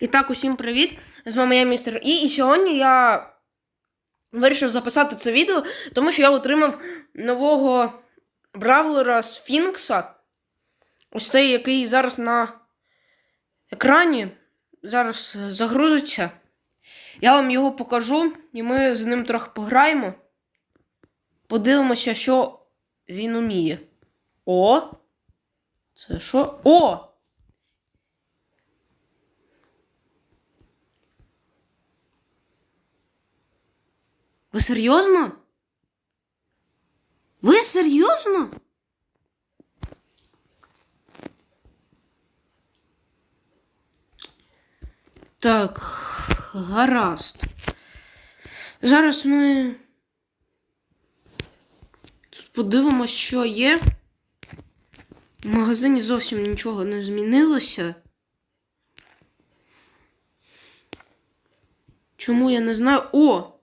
І так, усім привіт! З вами я містер І. І сьогодні я вирішив записати це відео, тому що я отримав нового бравлера Сфінкса. Ось цей, який зараз на екрані. Зараз загрузиться. Я вам його покажу, і ми з ним трохи пограємо. Подивимося, що він уміє. О! Це що? О! Ви серйозно? Ви серйозно? Так, гаразд. Зараз ми тут подивимось, що є. В магазині зовсім нічого не змінилося. Чому я не знаю. О!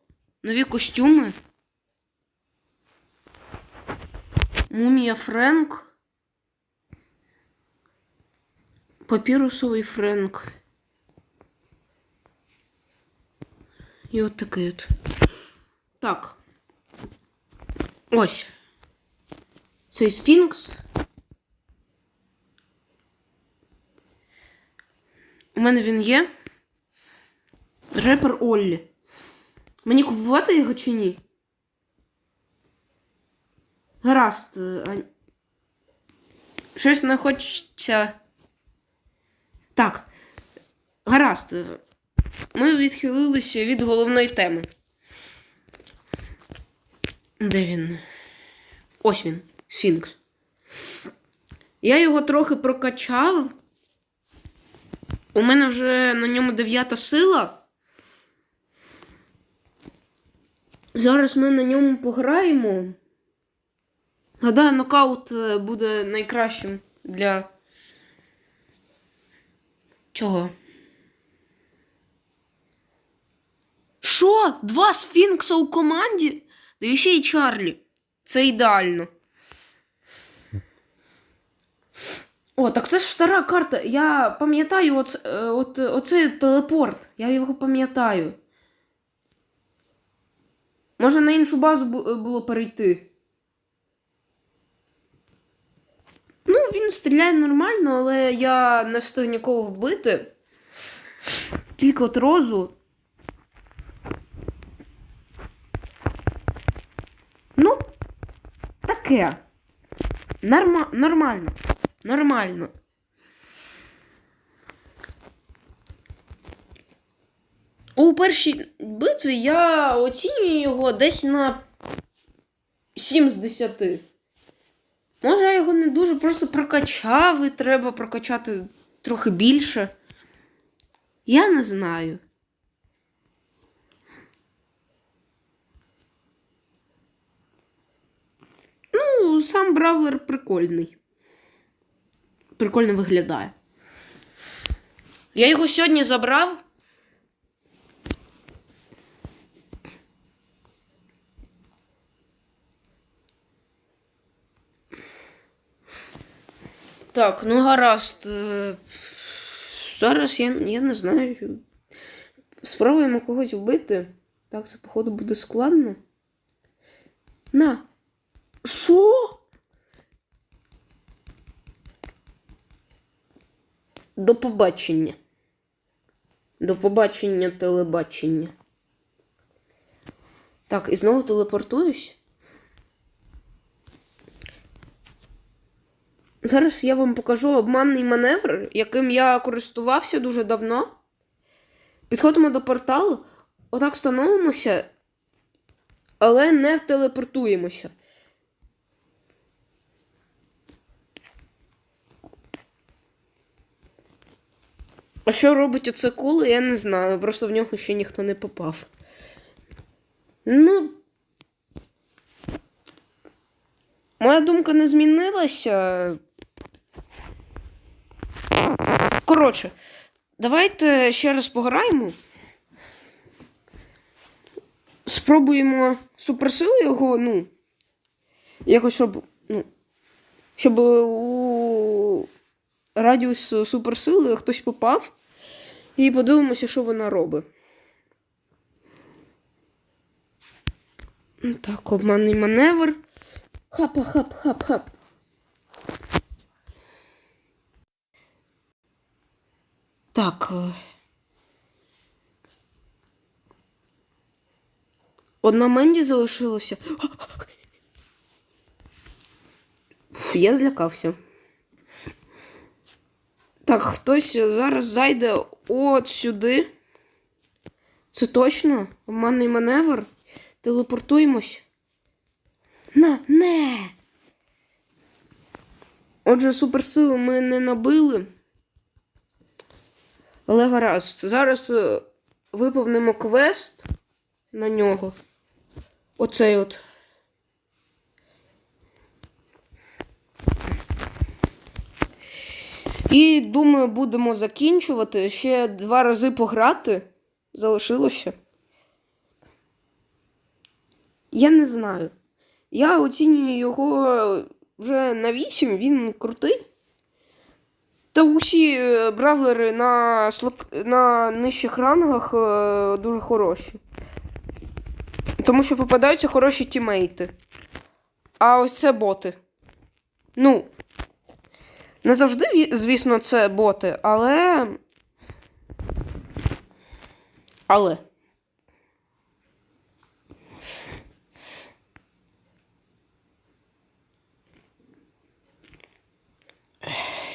Нові костюми. Мумія Френк. Папірусовий Френк. І от такий от. Так. Ось. Цей Сфінкс. У мене він є. Репер Оллі. Мені купувати його чи ні? Гаразд. е, Щось не хочеться. Так. Гаразд. Ми відхилилися від головної теми. Де він? Ось він, Сфінкс. Я його трохи прокачав. У мене вже на ньому дев'ята сила. Зараз ми на ньому пограємо. Гадаю, нокаут е, буде найкращим для чого? Що? Два сфінкса у команді? Да ще й Чарлі. Це ідеально. О, так це ж стара карта. Я пам'ятаю оц, е, от, оцей телепорт. Я його пам'ятаю. Може на іншу базу було перейти. Ну, він стріляє нормально, але я не встиг нікого вбити. Тільки от розу. Ну, таке. Норма... Нормально. Нормально. У першій битві я оцінюю його десь на 7 з 10. Може, я його не дуже просто прокачав і треба прокачати трохи більше. Я не знаю. Ну, сам бравлер прикольний. Прикольно виглядає. Я його сьогодні забрав. Так, ну гаразд. Е, Зараз я, я не знаю. Спробуємо когось вбити. Так, це, походу, буде складно. На. Що? До побачення. До побачення телебачення. Так, і знову телепортуюсь. Зараз я вам покажу обманний маневр, яким я користувався дуже давно. Підходимо до порталу, отак становимося, але не телепортуємося. А що робить оце коло, я не знаю. Просто в нього ще ніхто не попав. Ну. Моя думка не змінилася. Коротше, давайте ще раз пограємо. Спробуємо суперсилу його, ну. Якось, щоб. Ну. Щоб у радіус суперсили хтось попав. І подивимося, що вона робить. Так, обманний маневр. Хапа, хап, хап, хап. Так. е. Одна Менді залишилося. Фу, я злякався. Так, хтось зараз зайде от сюди. Це точно? Обманний маневр. Телепортуємось. На, не. Отже, суперсилу ми не набили. Але гаразд. Зараз е, виповнимо квест на нього. Оцей от. І думаю, будемо закінчувати. Ще два рази пограти. Залишилося. Я не знаю. Я оцінюю його вже на 8, він крутий. Та усі е, бравлери на, слаб... на нижчих рангах е, дуже хороші. Тому що попадаються хороші тімейти. А ось це боти. Ну. Не завжди, звісно, це боти, але. Але.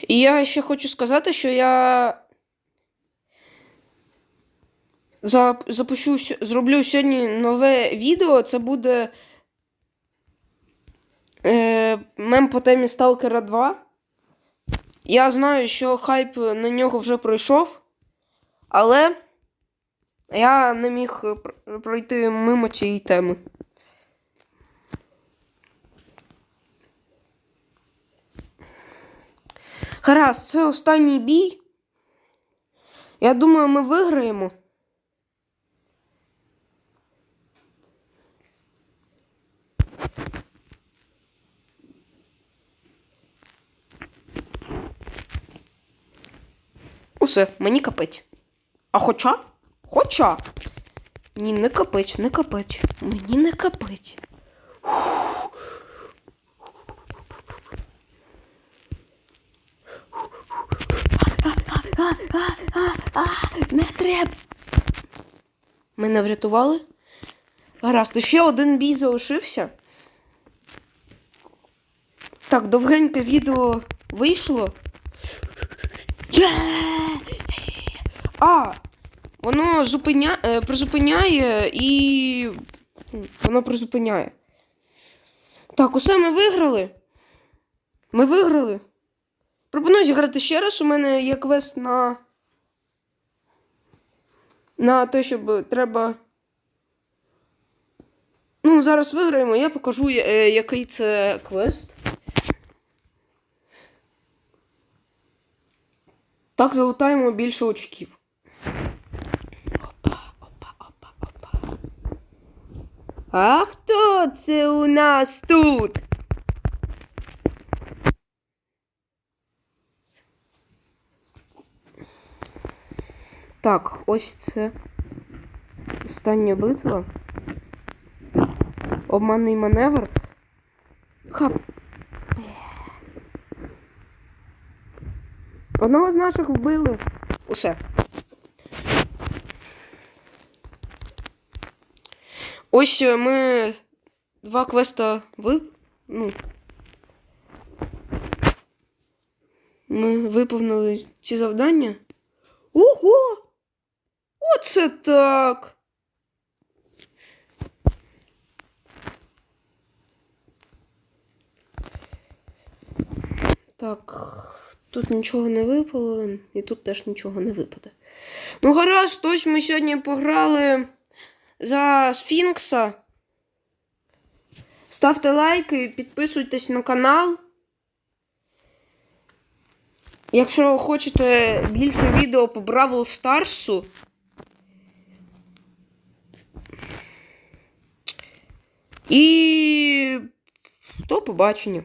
І я ще хочу сказати, що я за- запущу, зроблю сьогодні нове відео. Це буде е, мем по темі Stalker 2. Я знаю, що хайп на нього вже пройшов, але я не міг пройти мимо цієї теми. Гаразд, це останній бій. Я думаю, ми виграємо. Усе, мені капець. А хоча? Хоча. Ні, не капець, не капець. Мені не капець. Не треба. Мене врятували. Гаразд, ще один бій залишився. Так, довгеньке відео вийшло. Є! А! Воно зупиня... е, призупиняє і. Воно призупиняє. Так, усе ми виграли. Ми виграли. Пропоную зіграти ще раз. У мене є квест на. На те, щоб треба. Ну, зараз виграємо, я покажу, е, який це квест. Так, залутаємо більше очків. Опа, опа, опа. А хто це у нас тут? Так, ось це остання битва. Обманний маневр. Хап. Одного з наших вбили. Усе. Ось е, ми два квеста ви. Ну. Ми виповнили ці завдання. Ого! Оце так. Так, тут нічого не випало, і тут теж нічого не випаде. Ну, гаразд, ось ми сьогодні пограли за Сфінкса. Ставте лайки, підписуйтесь на канал. Якщо хочете більше відео по Бравл Старсу. І до побачення.